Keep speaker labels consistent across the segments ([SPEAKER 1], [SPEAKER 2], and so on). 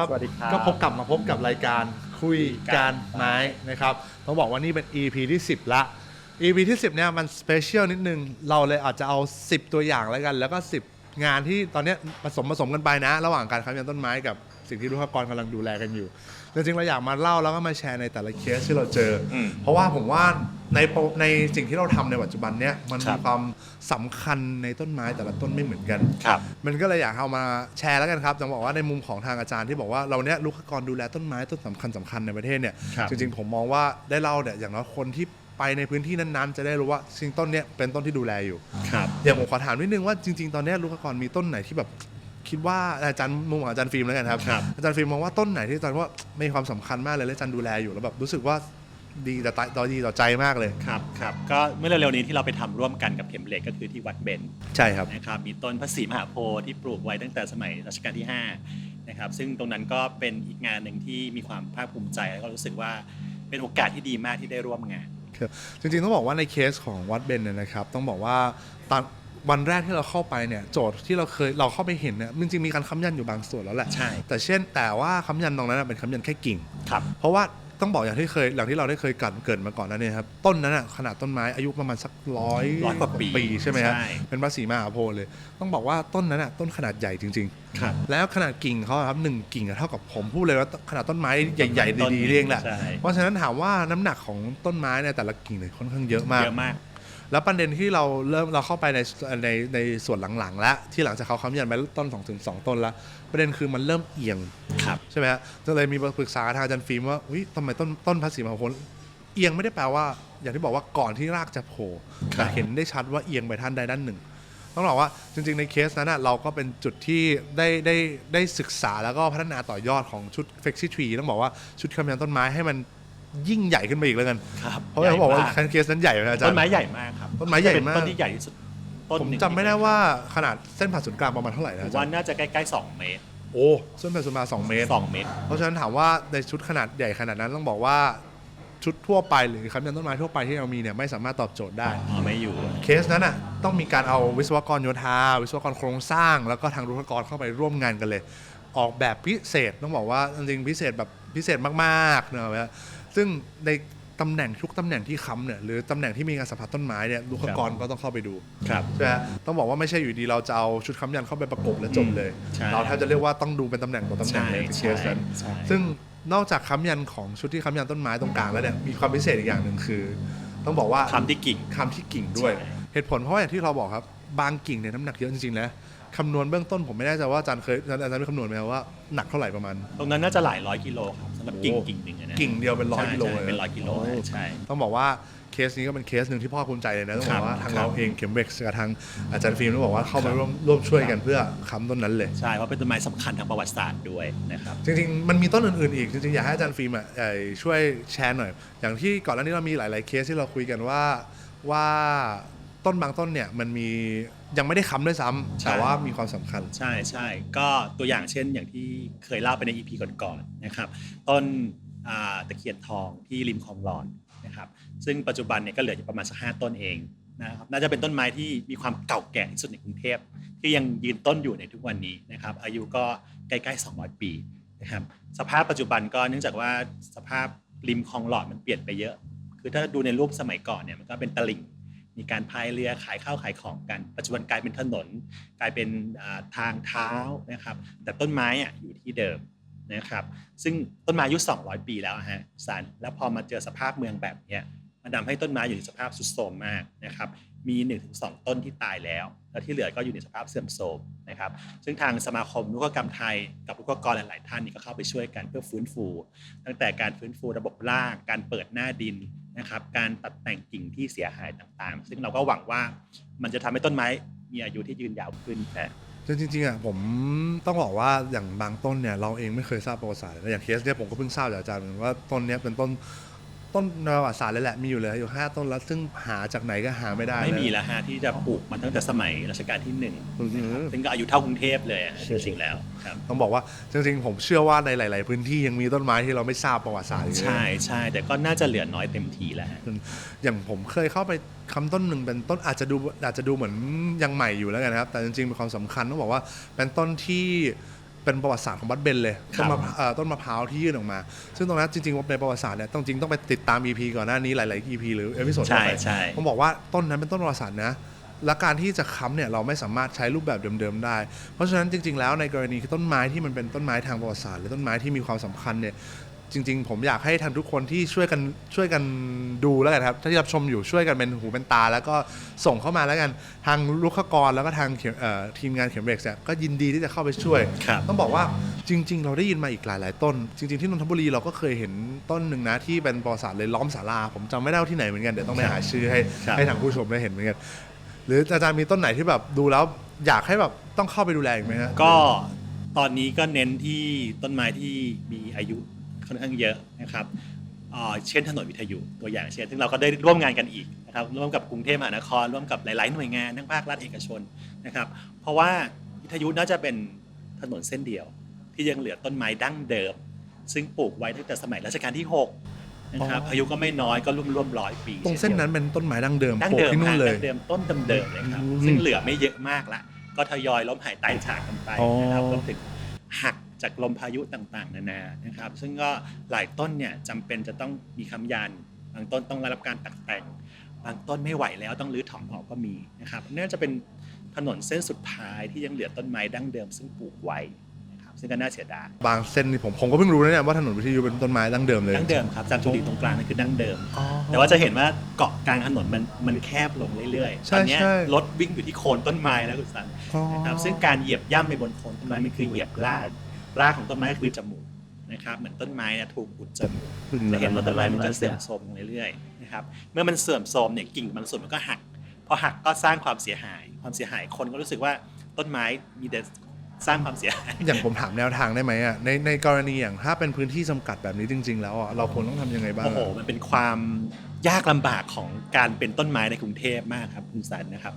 [SPEAKER 1] ครับ
[SPEAKER 2] สวัสดีครับ
[SPEAKER 1] ก็พบกลับมาพบกับรายการคุยการไม้นะครับต้องบอกว่านี่เป็น EP ที่ 10 ละ EP ที่ 10 เนี่ยมันสเปเชียลนิดนึง เราเลยอาจจะเอา 10 ตัวอย่างแล้วกัน แล้วก็ 10 งานที่ตอนเนี้ยผสมผสมกันไปนะ ระหว่างการค้ำยันต้นไม้กับ สิ่งที่ลูกค้ากรกำลังดูแลกันอยู่จริงๆเราอยากมาเล่าแล้วก็มาแชร์ในแต่ละเคสที่เราเจออ
[SPEAKER 2] ม
[SPEAKER 1] เพราะว่าผมว่าในโปรในสิ่งที่เราทำในปัจจุบันเนี้ยมัน
[SPEAKER 2] ครั
[SPEAKER 1] มี
[SPEAKER 2] บ
[SPEAKER 1] ความสำคัญในต้นไม้แต่ละต้นไม่เหมือนกัน
[SPEAKER 2] ครับ
[SPEAKER 1] มันก็เลยอยากเอามาแชร์แล้วกันครับจะบอกว่าในมุมของทางอาจารย์ที่บอกว่าเราเนี้ยลูกกรดูแลต้นไม้ต้นสำคัญสำคัญในประเทศเนี่ย
[SPEAKER 2] ครับ
[SPEAKER 1] จริงๆผมมองว่าได้เล่าเนี่ยอย่างน้อยคนที่ไปในพื้นที่นั้นๆ จะได้รู้ว่าสิ่งต้นเนี้ยเป็นต้นที่ดูแลอยู่
[SPEAKER 2] ครับ
[SPEAKER 1] อย่างผมขอถามนิดนึงว่าจริง ๆ ตอนเนี้ยลูกกรมีต้นไหนที่แบบ คิดว่าอาจารย์มุมของอาจารย์ฟิล์มแล้วกันครับ
[SPEAKER 2] ครับ
[SPEAKER 1] อาจารย์ฟิล์มมองว่าต้นไหนที่อาจารย์ว่ามีความสำคัญมากเลยและอาจารย์ดูแลอยู่แล้วแบบรู้สึกว่าดีต่อใจต่อดีต่อใจมากเลย
[SPEAKER 2] ครับครับก็เมื่อเร็วๆนี้ที่เราไปทำร่วมกันกับเข็มเหล็กก็คือที่วัดเบญ
[SPEAKER 1] ใช่ครับ
[SPEAKER 2] นะครับมีต้นพระศรีมหาโพธิ์ที่ปลูกไว้ตั้งแต่สมัยรัชกาลที่5นะครับซึ่งตรงนั้นก็เป็นอีกงานหนึ่งที่มีความภาคภูมิใจ แล้วก็รู้สึกว่าเป็นโอกาสที่ดีมากที่ได้ร่วมงาน
[SPEAKER 1] ครับจริงๆต้องบอกว่าในเคสของวัดเบนเนี่ยนะครับ ต้องบอกว่าตอน วันแรกที่เราเข้าไปเนี่ยโจทย์ที่เราเคยเราเข้าไปเห็นเนี่ยจริงๆมีการค้ำยันอยู่บางส่วนแล้วแหละ
[SPEAKER 2] ใช่
[SPEAKER 1] แต่เช่นแต่ว่าค้ำยันตรงนั้นนะเป็นค้ำยันแค่กิ่ง
[SPEAKER 2] ครับ
[SPEAKER 1] เพราะว่าต้องบอกอย่างที่เคยอย่างที่เราได้เคยกลั่นเกรินมาก่อนนั้นเนี่ยครับต้นนั้นน่ะขนาดต้นไม้อายุประมาณสักร้อย
[SPEAKER 2] ร้อยกว่าปี
[SPEAKER 1] ใช่ไหมครับ
[SPEAKER 2] ใช่
[SPEAKER 1] เป็นพระศรีมหาโพธิ์เลย ต้องบอกว่าต้นนั้นน่ะต้นขนาดใหญ่จริง
[SPEAKER 2] ครับ
[SPEAKER 1] ๆแล้วขนาดกิ่งเขาอะครับหนึ่งกิ่งอะเท่ากับผมพูดเลยว่าขนาดต้นไม้ใหญ่ๆดีๆเรียงแหละ
[SPEAKER 2] ใช่
[SPEAKER 1] เพราะฉะนั้นถามว่าน้ำหนักของต้นไม้เนี่ยแต่ละกิ่งเนี่ยค่อนข้างเยอะมาก
[SPEAKER 2] เยอะมาก
[SPEAKER 1] แล้วประเด็นที่เราเริ่มเราเข้าไปในในในส่วนหลังๆ แล้ว ที่หลังจากเขาค้ำยันไปต้นสองถึงสองต้นแล้ว ประเด็นคือมันเริ่มเอียง
[SPEAKER 2] ครับ
[SPEAKER 1] ใช่ไหมฮะก็เลยมีปรึกษากับทางอาจารย์ฟิล์มว่าอุ้ยทำไมต้นต้นภาษีมหาพลเอียงไม่ได้แปลว่า อย่างที่บอกว่าก่อนที่รากจะโผล่
[SPEAKER 2] ครับ
[SPEAKER 1] แต่เห็นได้ชัดว่าเอียงไปท่านใดด้านหนึ่ง ต้องบอกว่าจริง ๆ ในเคสนั้นนะเราก็เป็นจุดที่ได้ได้ได้ศึกษาแล้วก็พัฒนาต่อยอดของชุดเฟกซี่ทรีต้องบอกว่าชุดคำยันต้นไม้ให้มัน ยิ่งใหญ่ขึ้นไปอีกแล้วกัน
[SPEAKER 2] ครับ
[SPEAKER 1] เพราะเขาบอกว่า
[SPEAKER 2] ใหญ่ม
[SPEAKER 1] เคสนั้นใหญ่ไหมอาจารย์
[SPEAKER 2] ต้นไม้ใหญ่มากครับ
[SPEAKER 1] ต้นไม้ใหญ่มาก
[SPEAKER 2] เป็นต้นที่ใหญ่ที่สุดต้น
[SPEAKER 1] ผม
[SPEAKER 2] หนึ่ง
[SPEAKER 1] จำไม่ได้ว่าขนาดเส้นผ่าศูนย์กลางประมาณเท่าไหร่นะ
[SPEAKER 2] ผม
[SPEAKER 1] อาจา
[SPEAKER 2] ว่าร
[SPEAKER 1] ย์
[SPEAKER 2] น่าจะใกล้ๆ2เมตร
[SPEAKER 1] โอ้เส้นผ่าศูนย์กลางสองเมตร
[SPEAKER 2] 2เมตร
[SPEAKER 1] เพราะฉะนั้นถามว่าในชุดขนาดใหญ่ขนาดนั้นต้องบอกว่าชุดทั่วไปหรือคำยันต้นไม้ทั่วไปที่เรามีเนี่ยไม่สามารถตอบโจทย์ได้
[SPEAKER 2] อ๋อไม่อยู่
[SPEAKER 1] เคสนั้นอะต้องมีการเอาวิศวกรโยธา วิศวกรโครงสร้าง แล้วก็ทางรุกกรเข้าไปร่วมงานกันเลย ออกแบบพิเศษต้องบอกว่าจริงๆพิเศษแบบพิเศษมากๆเนอะ ซึ่งในตำแหน่งทุกตำแหน่งที่ค้ำเนี่ยหรือตำแหน่งที่มีการสัมผัสต้นไม้เนี่ยรุกกรก็ต้องเข้าไปดู
[SPEAKER 2] ครับ
[SPEAKER 1] ใช่ไหมต้องบอกว่าไม่ใช่อยู่ดีเราจะเอาชุดค้ำยันเข้าไปประกบแล้วจบเลย
[SPEAKER 2] ใช่
[SPEAKER 1] เราแทบจะเรียกว่าต้องดูเป็นตำแหน่งต่อตำแหน่ง
[SPEAKER 2] ใช่
[SPEAKER 1] เลยในเคสนั้น
[SPEAKER 2] ใช่
[SPEAKER 1] ซึ่งนอกจากค้ำยันของชุดที่ค้ำยันต้นไม้ตรงกลางแล้วเนี่ยมีความพิเศษอีกอย่างหนึ่งคือ ต้องบอกว่า
[SPEAKER 2] คำที่กิ่ง
[SPEAKER 1] คำที่กิ่งด้วย
[SPEAKER 2] ใช่
[SPEAKER 1] เหตุผลเพราะว่าอย่างที่เราบอกครับบางกิ่งเนี่ยน้ำหนักเยอะจริงๆนะคำนวณเบื้องต้นผมไม่แน่ใจว่าอาจารย์เคยอาจารย์ได้คำนวณไหมครับว่าหนักเท่าไหร่ประมาณ
[SPEAKER 2] ตรงนั้นน่าจะหลายร้อยกิโลครับ สำหรับกิ่ง
[SPEAKER 1] โอ้
[SPEAKER 2] กิ่งหนึ่งอะนะ
[SPEAKER 1] กิ่งเดียวเป็นร้อย
[SPEAKER 2] ใช่
[SPEAKER 1] กิโล
[SPEAKER 2] ใช่
[SPEAKER 1] เลย
[SPEAKER 2] เป็นร้อยกิโล
[SPEAKER 1] โอ้
[SPEAKER 2] ใช่
[SPEAKER 1] ต้องบอกว่าเคสนี้ก็เป็นเคสหนึ่งที่พ่อภูมิใจเลยนะต้องบ
[SPEAKER 2] ครั
[SPEAKER 1] อบกว่าทาง
[SPEAKER 2] ครับ
[SPEAKER 1] เราเองเข็มเบ็กกับทางอาจารย์ฟิล์มต้องบอกว่าเข้ามาร่วมร่วมช่วยกันเพื่อค้ำต้นนั้นเลย
[SPEAKER 2] ใช่เพราะเป็นต้นไม้สำคัญทางประวัติศาสตร์ด้วยนะครับ
[SPEAKER 1] จริงๆ มันมีต้นอื่นๆอีก จริงๆ อยากให้อาจารย์ฟิล์มอะเอ่อช่วยแชร์หน่อย อย่างที่ก่อนหน้านี้เรามีหลาย ๆ เคสที่เราคุยกันว่าว่า ต้นบางต้นเนี่ยมันมียังไม่ได้ค้ำด้วยซ้ำ
[SPEAKER 2] ใช่
[SPEAKER 1] แต่ว่ามีความสำคัญ
[SPEAKER 2] ใช่ใช่ก็ตัวอย่างเช่นอย่างที่เคยเล่าไปใน EP ก่อนๆนะครับ ต้นอ่าตะเคียนทองที่ริมคลองหลอนนะครับ ซึ่งปัจจุบันเนี่ยก็เหลืออยู่ประมาณสักห้าต้นเองนะครับน่าจะเป็นต้นไม้ที่มีความเก่าแก่ที่สุดในกรุงเทพที่ยังยืนต้นอยู่ในทุกวันนี้นะครับ อายุก็ใกล้ๆ 200 ปีนะครับสภาพปัจจุบันก็เนื่องจากว่าสภาพริมคลองหลอดมันเปลี่ยนไปเยอะ คือถ้าดูในรูปสมัยก่อนเนี่ยมันก็เป็นตลิ่ง มีการพายเรือขายข้าวขายของกัน ปัจจุบันกลายเป็นถนน กลายเป็นทางเท้านะครับ แต่ต้นไม้อะอยู่ที่เดิมนะครับ ซึ่งต้นไม้อายุ 200 ปีแล้วฮะสันแล้วพอมาเจอสภาพเมืองแบบเนี้ยมันทำให้ต้นไม้อยู่ในสภาพสุดโทรมมากนะครับ มี 1-2 ต้นที่ตายแล้ว แล้วที่เหลือก็อยู่ในสภาพเสื่อมโทรมนะครับ ซึ่งทางสมาคมลูกกรรมไทยกับลูกกรหลาย ๆ ท่านนี่ก็เข้าไปช่วยกันเพื่อฟื้นฟู ตั้งแต่การฟื้นฟูระบบราก การเปิดหน้าดิน นะครับการตัดแต่งกิ่งที่เสียหายต่างๆ ซึ่งเราก็หวังว่ามันจะทำให้ต้นไม้มีอายุที่ยืนยาวขึ้นนะ
[SPEAKER 1] จริงๆอะผมต้องบอกว่าอย่างบางต้นเนี่ยเราเองไม่เคยทราบประวัติศาสตร์อย่างเคสเนี่ยผมก็เพิ่งทราบจากอาจารย์เหมือนว่าต้นเนี้ยเป็นต้น ต้นประวัติศาสตร์เลยแหละมีอยู่เลยอยู่ห้าต้นแล้วซึ่งหาจากไหนก็หาไม่ได้
[SPEAKER 2] ไม่มี
[SPEAKER 1] นะ
[SPEAKER 2] แล้วฮะที่จะปลูกมาตั้งแต่สมัยรัชกาลที่หนึ่ง
[SPEAKER 1] อือหือ
[SPEAKER 2] ซึ่งก็อายุเท่ากรุงเทพเลยอะจริงๆแล้วครับ
[SPEAKER 1] ต้องบอกว่าจริงๆผมเชื่อว่าในหลาย ๆ พื้นที่ยังมีต้นไม้ที่เราไม่ทราบประวัติศาสตร์อยู่เลย
[SPEAKER 2] ใช่ใช่แต่ก็น่าจะเหลือน้อยเต็มทีแล้วฮะ
[SPEAKER 1] อย่างผมเคยเข้าไปคำต้นหนึ่งเป็นต้นอาจจะดูอาจจะดูเหมือนยังใหม่อยู่แล้วกันนะครับ แต่จริงๆเป็นความสำคัญต้องบอกว่าเป็นต้นที่ เป็นประวัติศาสตร์ของบัตเบนเลย
[SPEAKER 2] ครั
[SPEAKER 1] ต้น
[SPEAKER 2] บ
[SPEAKER 1] มะพร้าวเอ่อต้นมะพร้าวที่ยื่นออกมา ซึ่งตรงนั้นจริงๆในประวัติศาสตร์เนี่ยต้องจริงต้องไปติดตาม EP ก่อนหน้านี้หลายๆ EP หรือเอพิโซด
[SPEAKER 2] ใช่
[SPEAKER 1] ไป
[SPEAKER 2] ใช่
[SPEAKER 1] ผมบอกว่าต้นนั้นเป็นต้นประวัติศาสตร์นะและการที่จะค้ำเนี่ยเราไม่สามารถใช้รูปแบบเดิมๆได้ เพราะฉะนั้นจริง ๆ แล้วในกรณีที่ต้นไม้ที่มันเป็นต้นไม้ทางประวัติศาสตร์หรือต้นไม้ที่มีความสำคัญเนี่ย จริง ๆ ผมอยากให้ทางทุกคนที่ช่วยกันช่วยกันดูแล้วกันครับถ้าที่รับชมอยู่ช่วยกันเป็นหูเป็นตา แล้วก็ส่งเข้ามาแล้วกันทางลูกขกรแล้วก็ทางเขียนเอ่อทีมงานเขียนเบรกเนี่ยก็ยินดีที่จะเข้าไปช่วย
[SPEAKER 2] ครับ
[SPEAKER 1] ต้องบอกว่าจริง ๆ เราได้ยินมาอีกหลาย ๆ ต้น จริง ๆ ที่นนทบุรีเราก็เคยเห็นต้นหนึ่งนะที่เป็นประวัติศาสตร์เลยล้อมศาลาผมจำไม่ได้ว่าที่ไหนเหมือนกันเดี๋ยวต้องไปหาชื่อให้
[SPEAKER 2] ครับ
[SPEAKER 1] ให้ทางผู้ชมได้เห็นเหมือนกันหรืออาจารย์มีต้นไหนที่แบบดูแล้วอยากให้แบบต้องเข้าไปดูแลอีกไหมฮะ
[SPEAKER 2] ก็ตอนนี้ก็เน้นที่ต้นไม้ที่มีอายุ ค่อนข้างเยอะนะครับอ่าเช่นถนนวิทยุตัวอย่างเช่นซึ่งเราก็ได้ร่วมงานกันอีกนะครับร่วมกับกรุงเทพมหานคร ร่วมกับหลาย ๆ หน่วยงานทั้งภาครัฐเอกชนนะครับ เพราะว่าวิทยุน่าจะเป็นถนนเส้นเดียว ที่ยังเหลือต้นไม้ดั้งเดิม ซึ่งปลูกไว้ตั้งแต่สมัยรัชกาลที่6นะครับ
[SPEAKER 1] อ๋ออ
[SPEAKER 2] อายุก็ไม่น้อยก็ร่วมร่วมร้อยปี
[SPEAKER 1] ตรงเส้นนั้นเป็นต้นไม้ดั้งเดิม
[SPEAKER 2] ดั้ง
[SPEAKER 1] ปลูก
[SPEAKER 2] เดิม
[SPEAKER 1] ที่นู่น
[SPEAKER 2] ฮะ
[SPEAKER 1] เลย
[SPEAKER 2] ดั้งเดิมต้นเดิมๆเลยครับ
[SPEAKER 1] อืม
[SPEAKER 2] ซึ่งเหลือไม่เยอะมากละก็ทยอยล้มหายตายจากกันไปนะครับ
[SPEAKER 1] อ๋อ
[SPEAKER 2] รวมถึงหัก จากลมพายุต่างๆ นานานะครับ ซึ่งก็หลายต้นเนี่ยจำเป็นจะต้องมีคำยันบางต้นต้องได้รับการตัดแต่ง บางต้นไม่ไหวแล้วต้องรื้อถอนออกก็มีนะครับน่าจะเป็นถนนเส้นสุดท้ายที่ยังเหลือต้นไม้ดั้งเดิม ซึ่งปลูกไว้นะครับซึ่งก็น่าเสียดาย
[SPEAKER 1] บางเส้นนี่ผมผมก็เพิ่งรู้นะเนี่ยว่าถนนวิทยุเป็นต้นไม้ดั้งเดิมเลย
[SPEAKER 2] ดั้งเดิมครับจามจุรีตรงกลางนั่นคือดั้งเดิม
[SPEAKER 1] อ๋อ
[SPEAKER 2] แต่ว่าจะเห็นว่าเกาะกลางถนนมันมันแคบลงเรื่อยๆ
[SPEAKER 1] ใช่
[SPEAKER 2] ตอนเนี้ย
[SPEAKER 1] ใช่
[SPEAKER 2] รถวิ่งอยู่ที่โคนต้นไม้แล้วคุณสัน
[SPEAKER 1] อ๋อ
[SPEAKER 2] นะครับซึ่งการเหยียบย่ำไปบนโคนต้นไม้มันคือเหยียบราก รากของต้นไม้ก็คือจมูกนะครับเหมือนต้นไม้เนี่ยถูกอุดจมูกจะเห็นว่าต้นไม้มันจะเสื่อมโทรมลงเรื่อยๆนะครับเมื่อมันเสื่อมโทรมเนี่ยกิ่งบางส่วนมันก็หักพอหักก็สร้างความเสียหาย ความเสียหายคนก็รู้สึกว่าต้นไม้มีแต่สร้างความเสียหาย
[SPEAKER 1] อย่างผมถามแนวทางได้ไหมอะในในกรณีอย่างถ้าเป็นพื้นที่จำกัดแบบนี้จริง ๆ แล้วอะเราควรต้องทำยังไงบ้าง
[SPEAKER 2] โอ้โหมันเป็นความยากลำบากของการเป็นต้นไม้ในกรุงเทพมากครับคุณสันนะครับ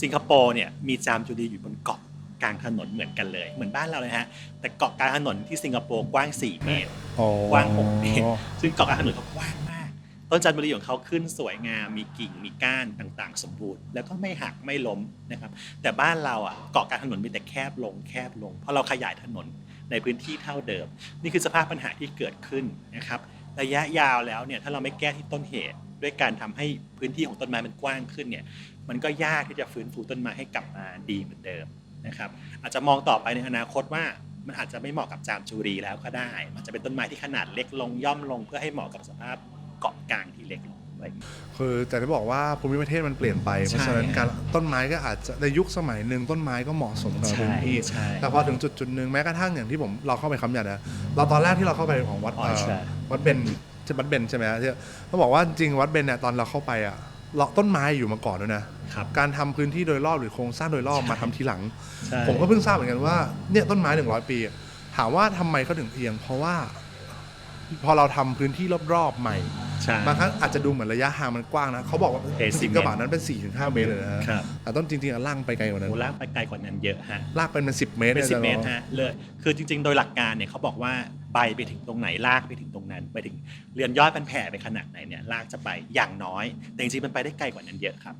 [SPEAKER 2] สิงคโปร์เนี่ยมีจามจุรีอยู่บนเกาะ กลางถนนเหมือนกันเลย เหมือนบ้านเราเลยฮะ แต่เกาะกลางถนนที่สิงคโปร์กว้าง 4 เมตร
[SPEAKER 1] อ๋อก
[SPEAKER 2] ว้าง 6 เมตร ซึ่งเกาะกลางถนนเขากว้างมาก ต้นจามจุรีของเขาขึ้นสวยงาม มีกิ่ง มีก้านต่างๆ สมบูรณ์ แล้วก็ไม่หักไม่ล้มนะครับ แต่บ้านเราอะ เกาะกลางถนนมีแต่แคบลง แคบลง เพราะเราขยายถนนในพื้นที่เท่าเดิม นี่คือสภาพปัญหาที่เกิดขึ้นนะครับ ระยะยาวแล้วเนี่ย ถ้าเราไม่แก้ที่ต้นเหตุด้วยการทำให้พื้นที่ของต้นไม้มันกว้างขึ้นเนี่ย มันก็ยากที่จะฟื้นฟูต้นไม้ให้กลับมาดีเหมือนเดิม นะครับอาจจะมองต่อไปในอนาคตว่ามันอาจจะไม่เหมาะกับจามจุรีแล้วก็ได้มันจะเป็นต้นไม้ที่ขนาดเล็กลงย่อมลงเพื่อให้เหมาะกับสภาพเกาะกลางที่เล็กลงอะไรอย่างเงี้ย
[SPEAKER 1] คือแต่ที่บอกว่าภูมิประเทศมันเปลี่ยนไป เพราะฉะนั้น
[SPEAKER 2] ใช่
[SPEAKER 1] การต้นไม้ก็อาจจะในยุคสมัยหนึ่งต้นไม้ก็เหมาะสมกับ
[SPEAKER 2] ใช่
[SPEAKER 1] พื้นที่
[SPEAKER 2] ใช่
[SPEAKER 1] แต่พอถึงจุดจุดๆหนึ่งแม้กระทั่งอย่างที่ผมเราเข้าไปคำยันนะเราตอนแรกที่เราเข้าไปของวัด
[SPEAKER 2] อ๋อ
[SPEAKER 1] เอ่อ
[SPEAKER 2] ใช่
[SPEAKER 1] วัดเบนใช่วัดเบนใช่ไหมฮะที่เขาบอกว่าจริงๆวัดเบนเนี่ยตอนเราเข้าไปอะ เราต้นไม้อยู่มาก่อนด้วยนะ
[SPEAKER 2] ครับ
[SPEAKER 1] การทำพื้นที่โดยรอบหรือโครงสร้างโดยรอบ
[SPEAKER 2] ใช่
[SPEAKER 1] มาทำทีหลัง
[SPEAKER 2] ใช่
[SPEAKER 1] ผมก็เพิ่งทราบเหมือนกันว่าเนี่ยต้นไม้หนึ่งร้อยปีอะถามว่าทำไมเขาถึงเอียง เพราะว่า พอเราทำพื้นที่รอบๆใหม่
[SPEAKER 2] ใช่
[SPEAKER 1] บางครั้งอาจจะดูเหมือนระยะห่างมันกว้างนะเขาบอกว่า
[SPEAKER 2] เอซิ
[SPEAKER 1] สิ
[SPEAKER 2] เมตร
[SPEAKER 1] กระบะนั้นเป็น4ี่ถึงห้าเมตรเลยนะฮะ
[SPEAKER 2] ครับ
[SPEAKER 1] แต่ต้นจริงๆอะล่างไปไกลกว่านั้น
[SPEAKER 2] โอ้ลากไปไกลกว่านั้นเยอะฮะ
[SPEAKER 1] ลากเป็นเป็นสิบเมตร
[SPEAKER 2] เป็นสิบ
[SPEAKER 1] อาจารย์
[SPEAKER 2] เมตร
[SPEAKER 1] บอก
[SPEAKER 2] ฮะเลยคือจริง ๆ โดยหลักการเนี่ยเขาบอกว่า ใบไปถึงตรงไหนรากไปถึงตรงนั้น ไปถึงเรือนยอดมันแผ่ไปขนาดไหนเนี่ยรากจะไปอย่างน้อย แต่จริงๆมันไปได้ไกลกว่านั้นเยอะครับ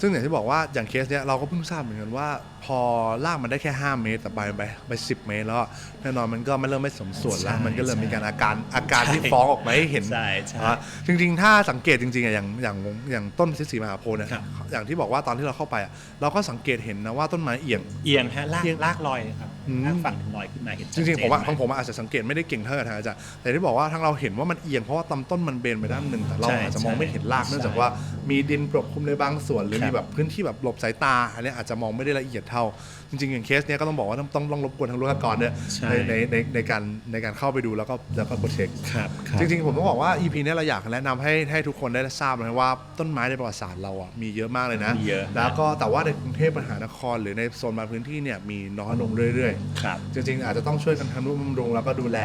[SPEAKER 1] ซึ่งอย่างที่บอกว่าอย่างเคสเนี้ยเราก็เพิ่งทราบเหมือนกันว่า พอลากมันได้แค่ 5 เมตรแต่ไปไปไปสิเมตรแล้วอะแน่นอนมันก็ไม่เริ่มไม่สมส่วนแล้ว
[SPEAKER 2] ใช่
[SPEAKER 1] มันก็เริ่ม
[SPEAKER 2] ใช่
[SPEAKER 1] มีการอาการอาการที่
[SPEAKER 2] ใช่
[SPEAKER 1] ฟ้องออกมาให้เห็น
[SPEAKER 2] ใช่ใช่
[SPEAKER 1] อะจริงๆ ถ้าสังเกตจริงๆอะอย่างอย่างอย่างต้นพฤศรีมหาโพธิ์เนะครับ อย่างที่บอกว่าตอนที่เราเข้าไปอะเราก็สังเกตเห็นนะว่าต้นไม้เอียง
[SPEAKER 2] เอียงฮะลาก
[SPEAKER 1] เอียง
[SPEAKER 2] ลากลอยเลยครับ
[SPEAKER 1] อืม
[SPEAKER 2] ลาก ฝั่งถึงลอยขึ้นมาเห็น
[SPEAKER 1] จริงๆผมว่า
[SPEAKER 2] ชัด
[SPEAKER 1] ของ
[SPEAKER 2] เจน
[SPEAKER 1] ผมอาจจะสังเกตไม่ได้เก่งเท่ากับทางอาจารย์แต่ที่บอกว่าทางเราเห็นว่ามันเอียงเพราะว่าลำต้นมันเบนไปด้านหนึ่งแต่เรา
[SPEAKER 2] ใช่
[SPEAKER 1] อาจจะมองไม่เห็นราก
[SPEAKER 2] ใช่
[SPEAKER 1] เนื่องจากว่ามีดินปกคลุมในบางส่วน หรือ
[SPEAKER 2] ครับ
[SPEAKER 1] มีแบบพื้นที่แบบหลบสายตาอันนี้อาจจะมองไม่ได้ละเอียดเท่า จริงๆ อย่างเคสเนี้ยก็ต้องบอกว่าต้องต้องต้องรบกวนทางลูกกรเนี่ย
[SPEAKER 2] ใช่
[SPEAKER 1] ในในในในการในการเข้าไปดูแล้วก็แล้วก็โปรเทค
[SPEAKER 2] ครับครับ
[SPEAKER 1] จริงๆ ผมต้องบอกว่า EP เนี้ยเราอยากแนะนำให้ให้ทุกคนได้ทราบนะว่าต้นไม้ในประวัติศาสตร์เราอะมีเยอะมากเลยนะ
[SPEAKER 2] มีเยอะ
[SPEAKER 1] แล้วก็แต่ว่าในกรุงเทพมหานคร หรือในโซนบางพื้นที่เนี่ยมีน้อยลงเรื่อยๆ
[SPEAKER 2] ครับ
[SPEAKER 1] จริงๆ อาจจะต้องช่วยกันทำรูปบำรุงแล้วก็ดูแล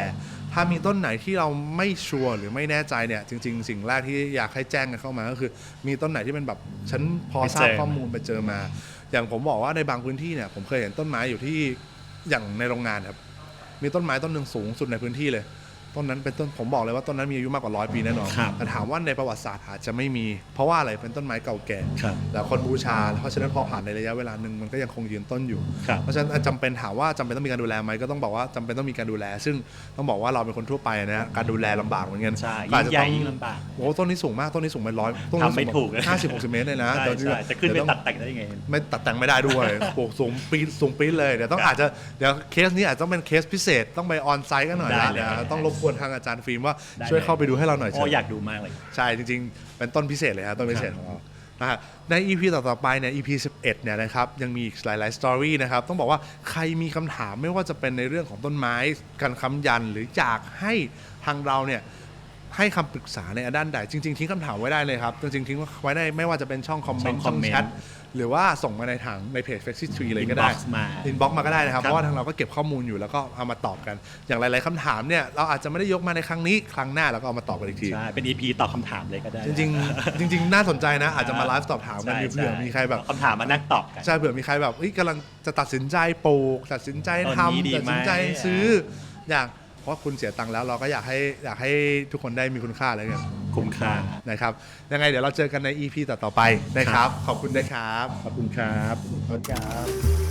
[SPEAKER 1] ถ้ามีต้นไหนที่เราไม่ชัวร์หรือไม่แน่ใจเนี่ยจริง ๆ สิ่งแรกที่อยากให้แจ้งกันเข้ามาก็คือ มีต้นไหนที่เป็นแบบฉันพอทราบข้อมูลไปเจอมา อย่างผมบอกว่าในบางพื้นที่เนี่ยผมเคยเห็นต้นไม้อยู่ที่อย่างในโรงงานครับมีต้นไม้ต้นหนึ่งสูงสุดในพื้นที่เลย ต้นนั้นเป็นต้นผมบอกเลยว่าต้นนั้นมีอายุมากกว่าร้อยปีแน่นอน
[SPEAKER 2] ครับ
[SPEAKER 1] แต่ถามว่าในประวัติศาสตร์อาจจะไม่มี เพราะว่าอะไรเป็นต้นไม้เก่าแก่
[SPEAKER 2] ครับ
[SPEAKER 1] แต่คนบูชาเพราะฉะนั้นพอผ่านในระยะเวลาหนึ่งมันก็ยังคงยืนต้นอยู่
[SPEAKER 2] ครับ
[SPEAKER 1] เพราะฉะนั้นจำเป็นถามว่าจำเป็นต้องมีการดูแลไหมก็ต้องบอกว่าจำเป็นต้องมีการดูแล ซึ่งต้องบอกว่าเราเป็นคนทั่วไปนะฮะการดูแลลำบากเหมือนกัน
[SPEAKER 2] ใช่
[SPEAKER 1] ก็อาจ
[SPEAKER 2] ยิ่ง
[SPEAKER 1] จะ
[SPEAKER 2] ใหญ่
[SPEAKER 1] ต้อง
[SPEAKER 2] ยิ่งลำบาก
[SPEAKER 1] โอ้โหต้นนี้สูงมากต้นนี้สูงไปร้อยต้นนี้
[SPEAKER 2] ทำไม่ถูกเลย
[SPEAKER 1] ห้าสิบหกสิบเมตรเลยนะ
[SPEAKER 2] ใช่
[SPEAKER 1] เดี๋ยว
[SPEAKER 2] ใช่จะขึ้นไป
[SPEAKER 1] เดี๋ยว
[SPEAKER 2] ตั
[SPEAKER 1] ต้อง
[SPEAKER 2] ดแต่งได้ยังไง
[SPEAKER 1] ไม่ตัดแต่งไม่ได้ด้วยปลูกสูงปีนสูงปีนเลย เดี๋ยวต้อง
[SPEAKER 2] ครับ
[SPEAKER 1] อาจจะ เดี๋ยวเคสนี้อาจจะต้องเป็นเคสพิเศษ ต้องไปออนไซต์กันหน่อย
[SPEAKER 2] ได้
[SPEAKER 1] นะ
[SPEAKER 2] เลย
[SPEAKER 1] เดี๋ยว
[SPEAKER 2] ได้
[SPEAKER 1] ต้องรบกวนทางอาจารย์ฟิล์มว่า
[SPEAKER 2] ได้
[SPEAKER 1] ช่วย
[SPEAKER 2] เลย
[SPEAKER 1] เข้าไปดูให้เราหน่อย
[SPEAKER 2] โอ้
[SPEAKER 1] เชิญ
[SPEAKER 2] อยากดูมากเลย
[SPEAKER 1] ใช่จริง ๆ เป็นต้นพิเศษเลยครับต้นพิเศษของเรานะฮะใน EP ต่อๆไปเนี่ย EP 11เนี่ยนะครับยังมีอีกหลายๆสตอรี่นะครับต้องบอกว่าใครมีคำถามไม่ว่าจะเป็นในเรื่องของต้นไม้การค้ำยันหรืออยากให้ทางเราเนี่ย ให้คำปรึกษาในด้านใด จริง ๆ ทิ้งคำถามไว้ได้เลยครับ จริง ๆ ทิ้งไว้ได้ไม่ว่าจะเป็นช่องคอมเมนต์
[SPEAKER 2] ช่
[SPEAKER 1] ช่
[SPEAKER 2] อ
[SPEAKER 1] องง
[SPEAKER 2] comment
[SPEAKER 1] แชทหรือว่าส่งมาในทางในเพจ f l e x i Tree เลยก็ได้
[SPEAKER 2] Inbox มา
[SPEAKER 1] อินบ็อกมาก็ได้นะครับ
[SPEAKER 2] ครับ
[SPEAKER 1] เพราะว่าทางเราก็เก็บข้อมูลอยู่แล้วก็เอามาตอบกัน อย่างหลาย ๆคำถามเนี่ยเราอาจจะไม่ได้ยกมาในครั้งนี้ครั้งหน้าเราก็เอามาตอบกันอีกที
[SPEAKER 2] ใช่ เป็น EP ตอบคำถามเลยก็ได้
[SPEAKER 1] จริง ๆ จริง ๆ น่าสนใจนะ อาจจะมาไลฟ์สอบถามกัน
[SPEAKER 2] ใช่
[SPEAKER 1] เผื่อ
[SPEAKER 2] ใช่
[SPEAKER 1] มีใครแบบ
[SPEAKER 2] เอาคำถามมานั่งตอบกัน
[SPEAKER 1] ใช่เผื่อมีใครแบบเอ้ยกำลังจะตัดสินใจปลูกตัดสินใจ
[SPEAKER 2] ต้นนี้
[SPEAKER 1] ทำ
[SPEAKER 2] ดี
[SPEAKER 1] ตัดสินใจ
[SPEAKER 2] ไหม
[SPEAKER 1] ซื้อ อยาก เพราะคุณเสียตังค์แล้วเราก็อยากให้อยากให้ทุกคนได้มีคุณค่าอะไรเงี้ย
[SPEAKER 2] คุ้มค่า
[SPEAKER 1] นะครับ ยังไงเดี๋ยวเราเจอกันใน EP ต่อๆไปนะครับ ขอบคุณนะครับ
[SPEAKER 2] ขอบคุณครับ
[SPEAKER 1] ขอบคุณครับ